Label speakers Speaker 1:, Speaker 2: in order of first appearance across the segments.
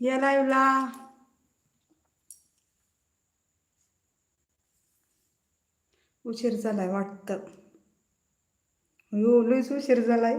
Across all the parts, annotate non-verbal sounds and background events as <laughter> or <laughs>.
Speaker 1: या लाईव्हला उशीर झालाय वाटतं. हो लयच उशीर झालाय.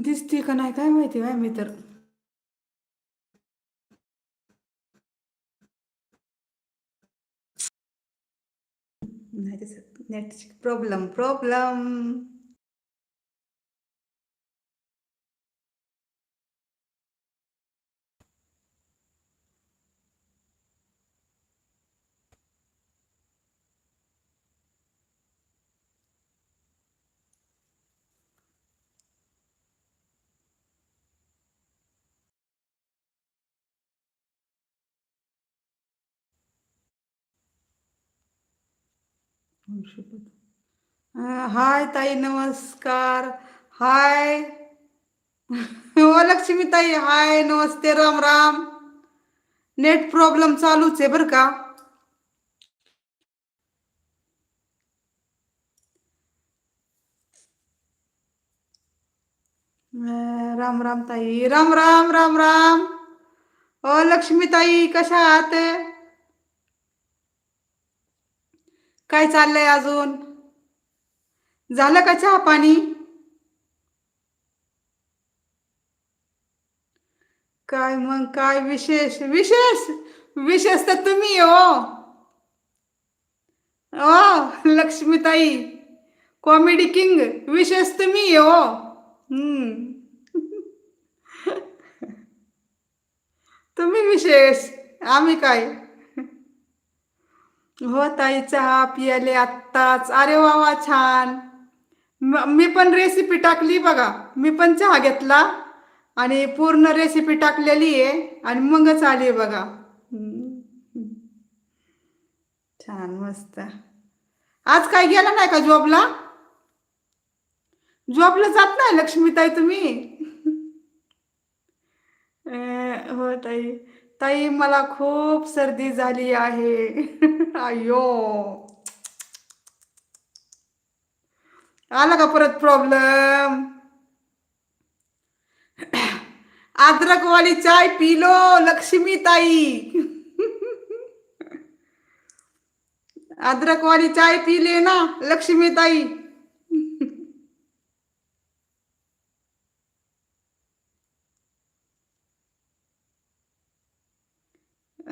Speaker 1: दिसते का नाही काय माहिती बाय मी तर नाही दिसत नेट प्रॉब्लेम प्रॉब्लेम हाय ताई नमस्कार. हाय. <laughs> हो लक्ष्मी ताई हाय नमस्ते राम राम. नेट प्रॉब्लेम चालूच आहे बरं का? राम राम ताई. राम राम राम राम. ओ लक्ष्मी ताई कशा आहात? काय चाललंय अजून? झालं का चहा पाणी? काय मग काय विशेष? विशेष? विशेष तर तुम्ही हो. हो लक्ष्मीताई. कॉमेडी किंग विशेष तुम्ही हो. हम्म. <laughs> तुम्ही विशेष. आम्ही काय? हो ताई चहा पियाले आत्ताच. अरे वा वा छान. मी पण रेसिपी टाकली बघा. मी पण चहा घेतला आणि पूर्ण रेसिपी टाकलेली आहे आणि मगच आली बघा. छान मस्त. आज काय गेला नाही का जॉबला जॉबला जात नाही लक्ष्मीताई तुम्ही? <laughs> हो ताई. ताई मला खूप सर्दी झाली आहे. <laughs> अयो आला का परत प्रॉब्लेम अद्रक वाली चाय पिलो लक्ष्मी ताई अद्रक <laughs> वाली चाय पी ले ना लक्ष्मी ताई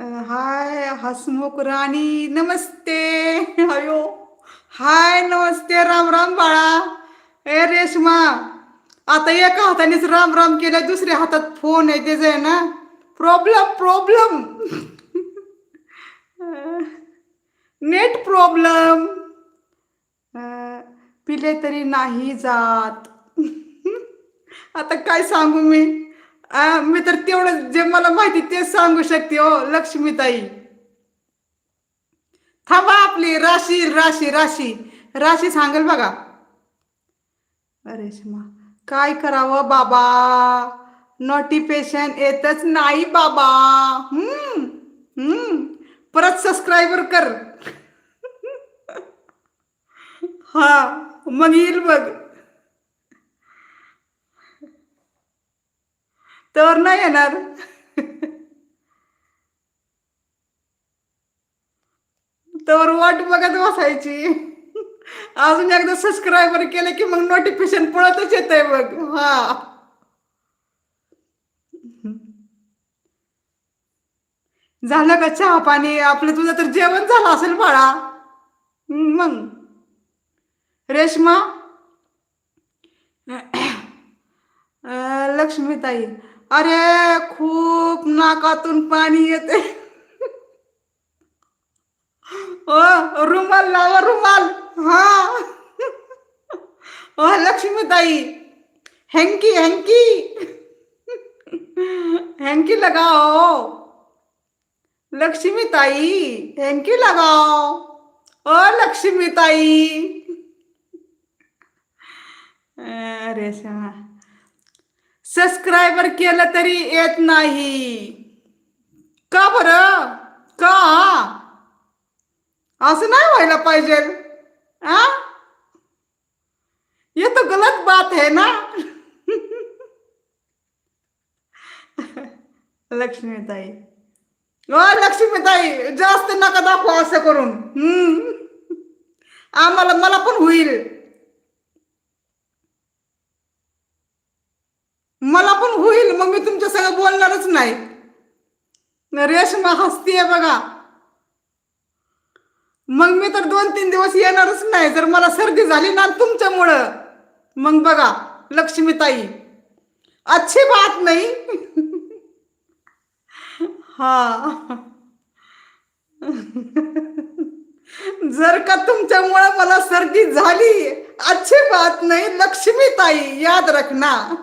Speaker 1: हाय हसमुख राणी नमस्ते. अयो हाय नमस्ते राम राम बाळा. ए रेशमा आता एका हातानेच राम राम केलं दुसऱ्या हातात फोन आहे त्याचं आहे ना प्रॉब्लेम प्रॉब्लेम नेट प्रॉब्लेम पिले तरी नाही जात. <laughs> आता काय सांगू मी? आ, मी तर तेवढं जे मला माहिती तेच सांगू शकते हो लक्ष्मीताई. थांबा आपली राशी राशी राशी. राशी सांगेल बघा. रेशमा काय करावं बाबा? नोटिफिकेशन येतच नाही बाबा. हम्म हम्म. परत सबस्क्राईबर कर. <laughs> हा मग येईल बघ. तर नाही येणार. तर वाट बघत बसायची. अजून एकदा सबस्क्रायबर केले की मग नोटिफिकेशन पळतच येतंय बघ. हा. झालं का चहा पाणी? आपलं तुझं तर जेवण झालं असेल बाळा. मग. रेश्मा. अं, लक्ष्मीताई. अरे खूप नाकातून पाणी येते. ओ, रुमाल लावा, रुमाल. हा. ओ, लक्ष्मीताई. हँकी हँकी. हँकी लगाओ. लक्ष्मीताई, हँकी लगाओ. ओ, लक्ष्मीताई. अरे सा सबस्क्रायबर केलं तरी येत नाही. का बर? का? असं नाही व्हायला पाहिजे. आ? ये तो गलत बात है ना? लक्ष्मीताई. ओ लक्ष्मीताई जास्त नका दाखवा असं करून. हम्म. आम्हाला मला पण होईल. मला पण होईल मग मी तुमच्या सगळं बोलणारच नाही. रेशमा हसतीये बघा. मग मी तर दोन तीन दिवस येणारच नाही जर मला सर्दी झाली ना तुमच्यामुळं. मग बघा लक्ष्मीताई. अच्छी बात नाही. हा. जर का तुमच्यामुळं मला सर्दी झाली अच्छी बात नाही लक्ष्मीताई याद रखना.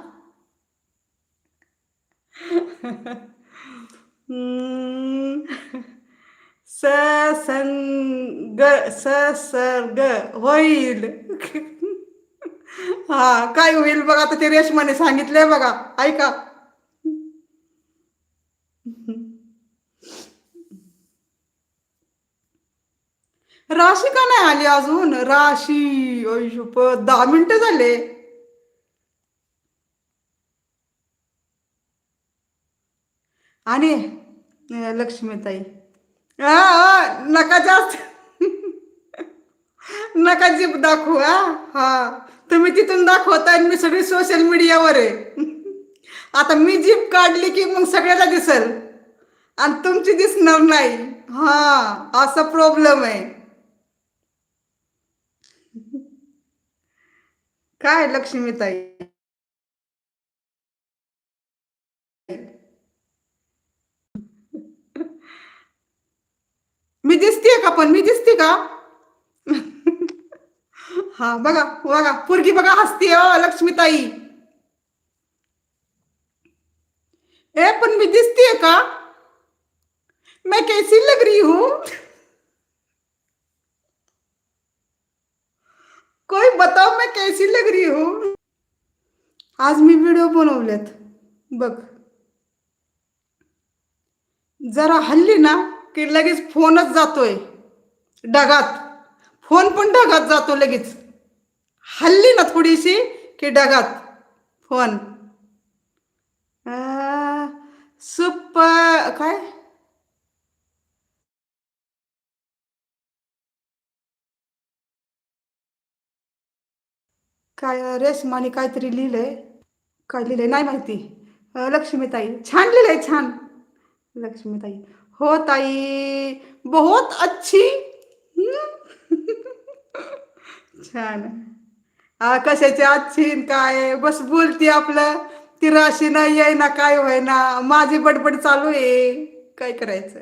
Speaker 1: ससंग ससर्ग होईल. हा काय होईल बघा आता ते रेशमाने सांगितलंय बघा. ऐका. राशी का नाही आली अजून? राशी ऐशुप दहा मिनिटं झाले. आणि लक्ष्मीताई. हा नका जास्त. नका जीप दाखवू हा हा. तुम्ही तिथून दाखवताय मी सगळी सोशल मीडियावर आहे. आता मी जीप काढली की मग सगळ्याला दिसल. आणि तुमची दिसणार नाही. हा असा प्रॉब्लेम आहे. काय लक्ष्मीताई? मी दिसतेय का पण? मी दिसते का? हा, बघा बघा, पोरगी बघा हसते लक्ष्मीताई. ए, पण मी दिसतेय का? मैं कैसी लग रही हूँ? कोई बताओ, मैं कैसी लग रही हूँ? आज मी व्हिडिओ बनवलेत. बघ. जरा हल्ली ना की लगेच फोनच जातोय. ढगात. फोन पण ढगात जातो लगेच. हल्ली ना थोडीशी की ढगात. फोन. सुप काय? काय रेशमाने काहीतरी लिहिलंय. काय लिहिलंय? नाही माहिती. लक्ष्मीताई. छान लिहिलंय छान. लक्ष्मीताई. हो ताई. बहुत अच्छी. छान. कशाची अच्छी काय? बस बोलती आपलं. ती राशी नाही आहे ना काय होय ना? माझी बडबड चालू आहे. काय करायचं?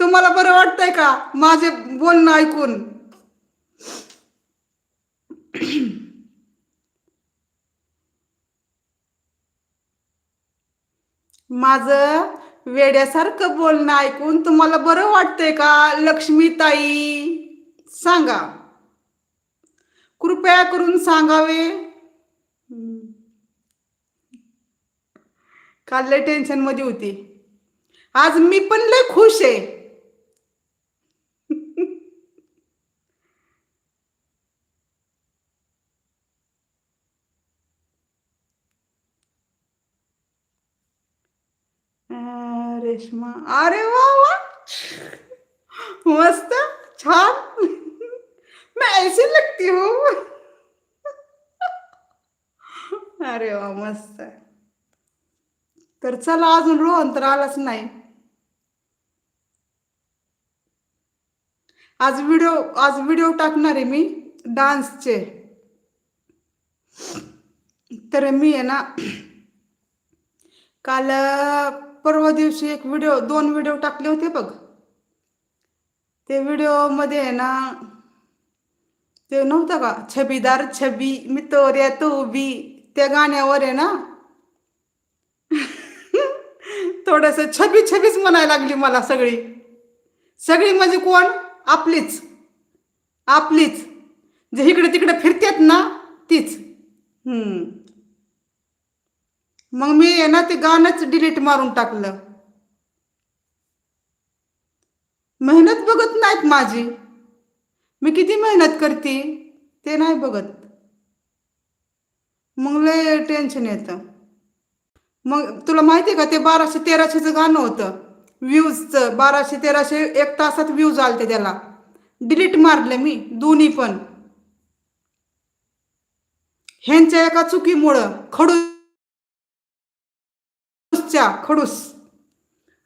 Speaker 1: तुम्हाला बरं वाटतंय का? माझे बोलणं ऐकून. माझं वेड्यासारखं बोलणं ऐकून तुम्हाला बरं वाटतंय का? लक्ष्मीताई सांगा. कृपया करून सांगावे. काल लय टेन्शनमध्ये होती. आज मी पण लय खुश आहे. रेश्मा अरे वा वा. मस्त छान. मैं ऐसी लगती हूँ. अरे वा मस्त तर चला अजून रोहन तर आलाच नाही. आज व्हिडिओ आज व्हिडिओ टाकणार आहे मी डान्सचे. तर मी आहे ना काल परवा दिवशी एक व्हिडिओ दोन व्हिडिओ टाकले होते बघ. ते व्हिडिओमध्ये आहे ना ते नव्हतं का? छबीदार छबी मी या तो बी त्या गाण्यावर आहे ना? <laughs> थोडस छबी छबीच म्हणायला लागली मला सगळी. सगळी म्हणजे कोण? आपलीच. आपलीच. जे इकडे तिकडे फिरतात ना तीच. हम्म. मग मी आहे ना ते गाणंच डिलीट मारून टाकलं. मेहनत बघत नाहीत माझी. मी किती मेहनत करते ते नाही बघत. मग लय टेन्शन येतं. मग तुला माहिती आहे का ते बाराशे तेराशेचं गाणं होतं. व्ह्यूजचं बाराशे तेराशे एक तासात व्ह्यूज आलते त्याला. डिलीट मारले मी दोन्ही पण. ह्यांच्या एका चुकीमुळं खडू खडूसच्या खडूस.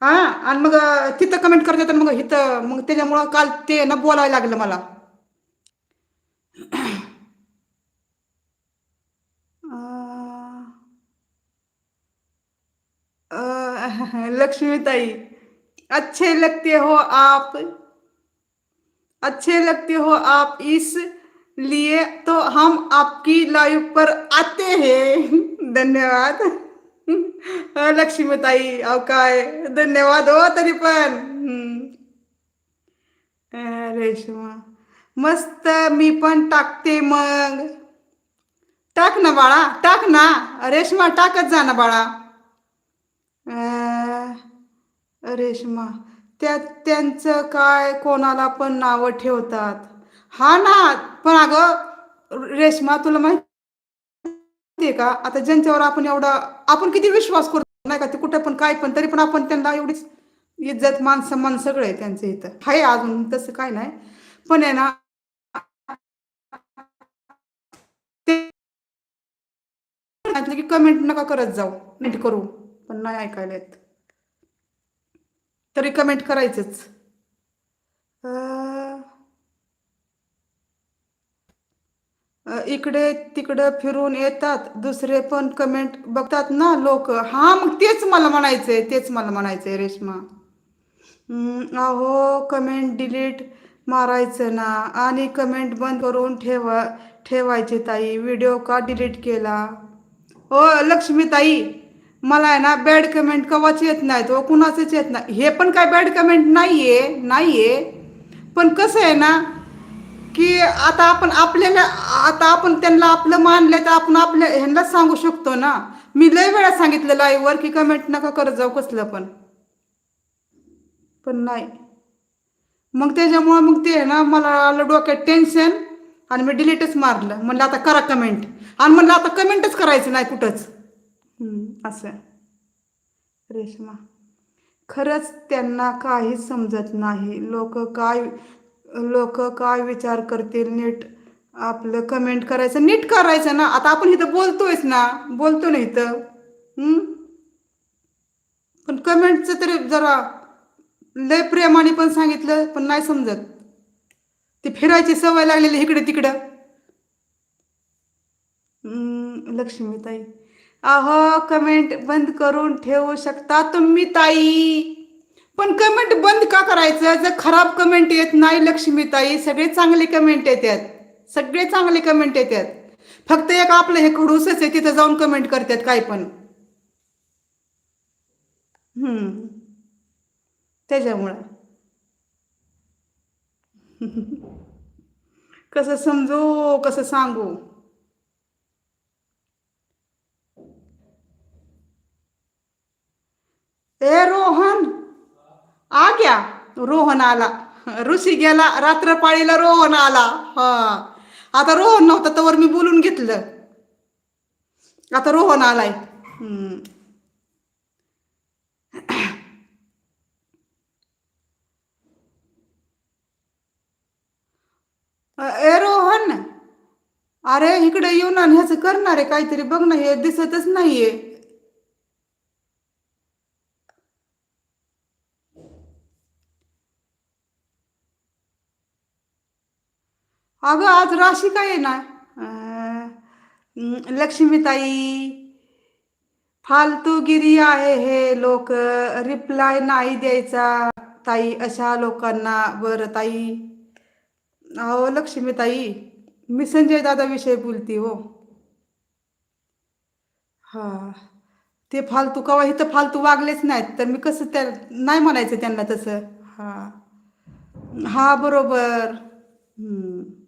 Speaker 1: हा? आणि मग अं, तिथं कमेंट करतात मग इथं मग त्याच्यामुळं काल ते ना बोलायला लागलं मला. अं, अं, अच्छे लगते हो आप. अच्छे लगते हो आप इस लिए तो हम आपकी लाइव पर आते हैं. धन्यवाद. <laughs> लक्ष्मीताई अहो काय? धन्यवाद हो तरी पण. रेशमा रेश्मा मस्त मी पण टाकते मग. टाक ना बाळा टाक ना. रेश्मा टाकत जा ना बाळा. रेशमा रेश्मा त्या त्यांचं काय कोणाला पण नावं ठेवतात. हा ना पण अगं रेश्मा तुला माहिती ते का? आता ज्यांच्यावर आपण एवढा आपण किती विश्वास करतो नाही का? ते कुठं पण काय पण तरी पण आपण त्यांना एवढीच इज्जत मान सन्मान सगळं आहे त्यांचं इथं. आहे अजून तसं काय नाही. पण आहे ना की कमेंट नका करत जाऊ. नीट करू. पण नाही ऐकायला येत. तरी कमेंट करायचंच. इकडे तिकडं फिरून येतात दुसरे पण कमेंट बघतात ना लोक. हा मग तेच मला म्हणायचंय तेच मला म्हणायचंय रेश्मा. अहो कमेंट डिलीट मारायचं ना. आणि कमेंट बंद करून ठेवा ठेवायचे ताई. व्हिडिओ का डिलीट केला? हो लक्ष्मीताई मला आहे ना बॅड कमेंट कवाच येत नाहीत हो कुणाचंच येत नाही. हे पण काय बॅड कमेंट नाही आहे नाही आहे पण कसं आहे ना की आता आपण आपल्याला आता आपण त्यांना आपलं मानलं तर आपण आपल्या ह्यांनाच सांगू शकतो ना. मी लय वेळा सांगितलं लाईव्हवर की कमेंट नका करत जाऊ कसलं पण. पण नाही. मग त्याच्यामुळं मग ते आहे ना मला आलं डोक्यात टेन्शन आणि मी डिलीटच मारलं. म्हणलं आता करा कमेंट आणि म्हणलं आता कमेंटच करायचं नाही कुठंच. असं रेश्मा खरंच त्यांना काहीच समजत नाही. लोक काय लोक काय विचार करतील नीट? आपलं कमेंट करायचं नीट करायचं ना? आता आपण इथं बोलतोयच ना? बोलतो ना इथं? पण कमेंटचं तरी जरा लय प्रेमाने पण सांगितलं पण नाही समजत. ती फिरायची सवय लागलेली इकडे तिकडं. लक्ष्मीताई. अहो कमेंट बंद करून ठेवू शकता तुम्ही ताई. पण कमेंट बंद का करायचं? जर खराब कमेंट येत नाही लक्ष्मीताई सगळे चांगले कमेंट येतात. सगळे चांगले कमेंट येतात. फक्त एक आपलं हे खडूसच आहे तिथं जाऊन कमेंट करतात काय पण. हम्म. त्याच्यामुळं. <laughs> कसं समजू कसं सांगू ए रोहन आ गया रोहन आला. ऋषी गेला रात्रपाळीला रोहन आला. हा. आता रोहन नव्हता तर मी बोलून घेतलं. आता रोहन आलाय. ए रोहन! अरे इकडे येऊन आणि ह्याचं करणार आहे काहीतरी. बघ ना हे दिसतच नाहीये. अगं आज राशी काय आहे ना? लक्ष्मीताई फालतूगिरी आहे हे लोक. रिप्लाय नाही द्यायचा ताई अशा लोकांना. बरं ताई. अहो लक्ष्मीताई मी संजय दादा विषय बोलते हो. हा ते फालतू कवा इथं फालतू वागलेच नाहीत. तर मी कसं त्या नाही म्हणायचं त्यांना तसं. हा. हा बरोबर. हम्म.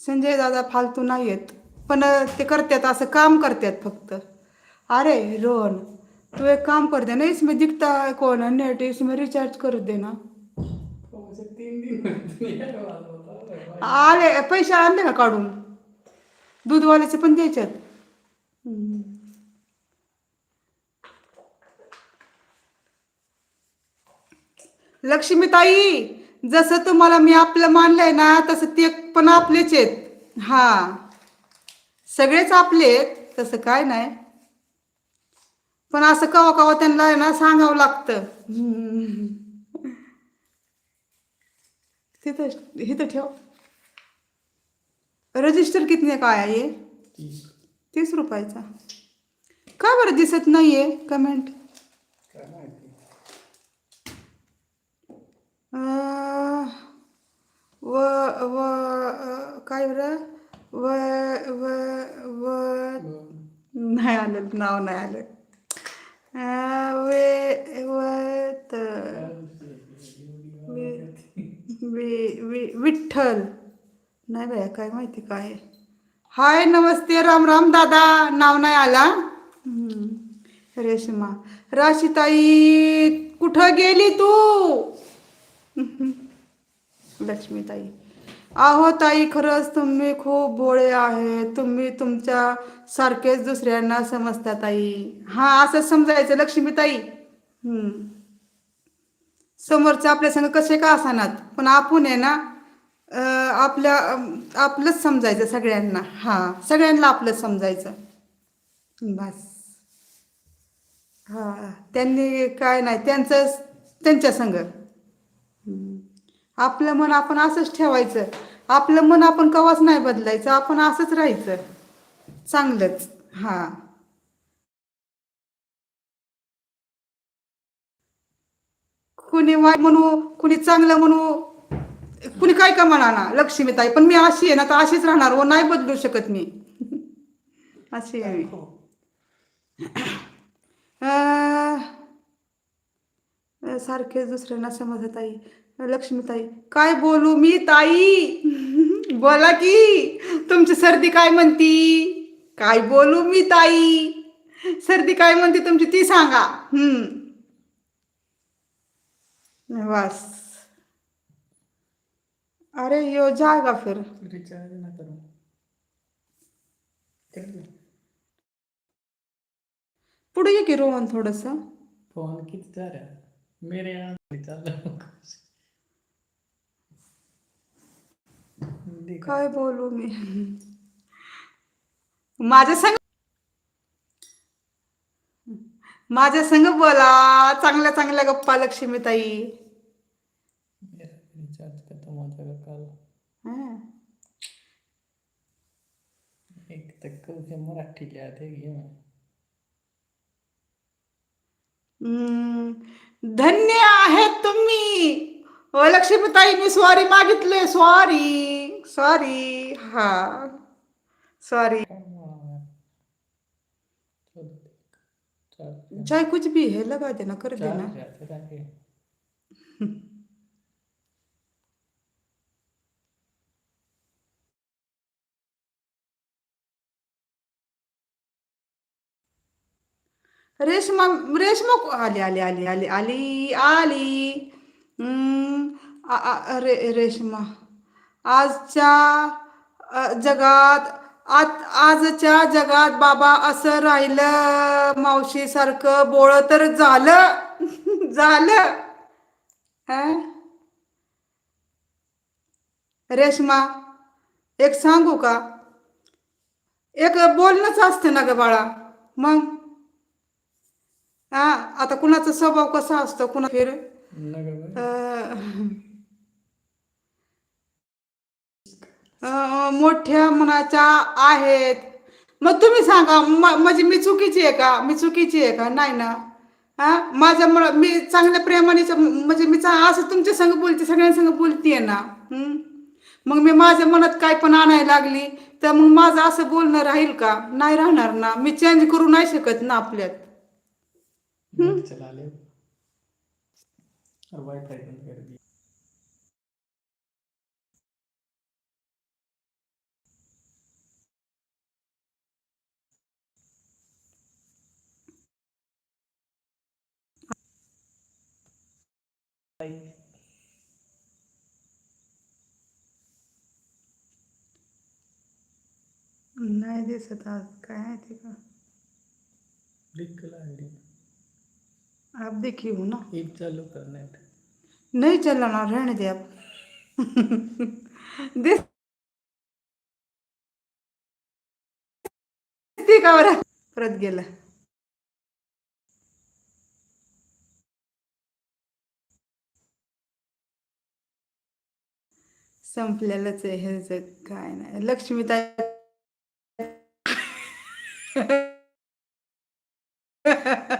Speaker 1: संजय दादा फालतू नाही आहेत पण ते करतात असं काम करतात फक्त. अरे रोहन तू एक काम कर दे ना इसमें दिखता है कौन है नेट इसमें रिचार्ज कर दे ना. आले पैसे आणले का काढून? दूधवाल्याचे पण द्यायच्यात लक्ष्मीताई! जसं तुम्हाला मी आपलं मानलंय ना तसं ते पण आपलेच आहेत. हा. सगळेच आपले आहेत तसं काय नाही. पण असं कवा कवा त्यांना आहे ना सांगावं लागतं. तिथं इथं ठेव. रजिस्टर कितने का आया ये
Speaker 2: तीस.
Speaker 1: तीस रुपयाचा. का बरं दिसत नाहीये कमेंट
Speaker 2: क्या माहिती
Speaker 1: व व अं, व व व नाही आलं नाव नाही आलं. वे व त वि- वि- विठ्ठल. नाही बाया काय माहिती काय हाय नमस्ते राम राम दादा. नाव नाही आला? रेशमा रेश्मा. राशीताई कुठं गेली तू? लक्ष्मीताई. अहो ताई खरंच तुम्ही खूप भोळे आहे तुम्ही तुमच्या सारखेच दुसऱ्यांना समजता ताई. हा असं समजायचं लक्ष्मीताई हम्म. समोरचे आपल्या संग कसे का असणार पण आपण आहे ना आपल्या आपलंच समजायचं सगळ्यांना. हा सगळ्यांना आपलंच समजायचं. बस. हा त्यांनी काय नाही त्यांचं त्यांच्या संग. आपलं मन आपण असंच ठेवायचं. आपलं मन आपण कवाच नाही बदलायचं आपण असंच राहायचं. चांगलंच. हा. कुणी वाईट म्हणू कुणी चांगलं म्हणू कुणी काय का म्हणा ना लक्ष्मीताई पण मी अशी आहे ना तर अशीच राहणार व नाही बदलू शकत मी. <laughs> अशी आहे. मी सारखेच दुसऱ्यांना समजत ताई लक्ष्मीताई काय बोलू मी ताई? <laughs> बोला की तुमची सर्दी काय म्हणती? काय बोलू मी ताई? सर्दी काय म्हणते तुमची ती सांगा. हम्म. बस. अरे यो जाएगा फिर.
Speaker 2: रिचार्ज ना करूं.
Speaker 1: पुढे ये की रोहन थोडस.
Speaker 2: फोन किती है मेरे यहाँ
Speaker 1: काय बोलू मी? माझ्या संग माझ्या संग बोला. चांगल्या चांगल्या गप्पा
Speaker 2: कल.
Speaker 1: हं.
Speaker 2: एक उसे मराठी
Speaker 1: हम्म, धन्य आहे तुम्ही. हो लक्ष्मीताई मी सॉरी मागितले. सॉरी सॉरी हा सॉरी चाहे कुछ भी है लगा देना कर देना <laughs> रेशमा रेशमा आली आली आली आली आली आली. हम्म, रे रेशमा. आजच्या जगात आज आजच्या जगात बाबा असं राहिलं. मावशी सारखं बोळ तर झालं. <laughs> झालं. रेशमा एक सांगू का? एक बोलणंच असतं ना ग बाळा. मग? हा आता कुणाचा स्वभाव कसा असतो? कुणा फिर मोठ्या मनाच्या आहेत. मग तुम्ही सांगा म्हणजे मी चुकीची आहे का? मी चुकीची आहे का? नाही ना. हा माझ्या मी चांगल्या प्रेमाने म्हणजे मी असं तुमच्या संग बोलते सगळ्यांसंग बोलतीये ना. हम्म? मग मी माझ्या मनात काय पण आणायला लागली तर मग माझं असं बोलणं राहील का? नाही राहणार ना. मी चेंज करू नाही शकत ना आपल्यात.
Speaker 2: नेट चला ले और वाईफाई बंद कर दिया
Speaker 1: नाही दिसत आज. काय माहिती का?
Speaker 2: क्लिक करा आईडी
Speaker 1: आप देखिए हो ना।
Speaker 2: एक चालू कर नेट
Speaker 1: नहीं चलना रहने दे आप। दिस दिसते का बरं परत गेलं संपलेलंच आहे ह्याचं काय नाही. लक्ष्मीताई <laughs>